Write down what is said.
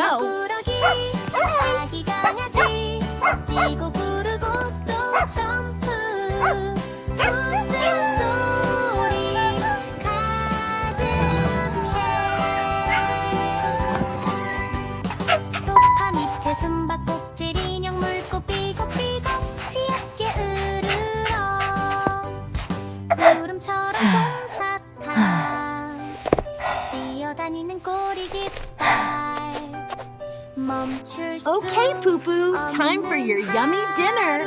no. 꾸러기 어. 아기 강아지. 뛰고 부르고 또 점프. 웃음소리 가득해. 소파 밑에 숨바꼭질 인형 물고 삐걱삐걱 귀엽게 으르러. 구름처럼 솜사탕. 뛰어다니는 꼬리 깃발. Okay, Poo Poo, time for your yummy dinner.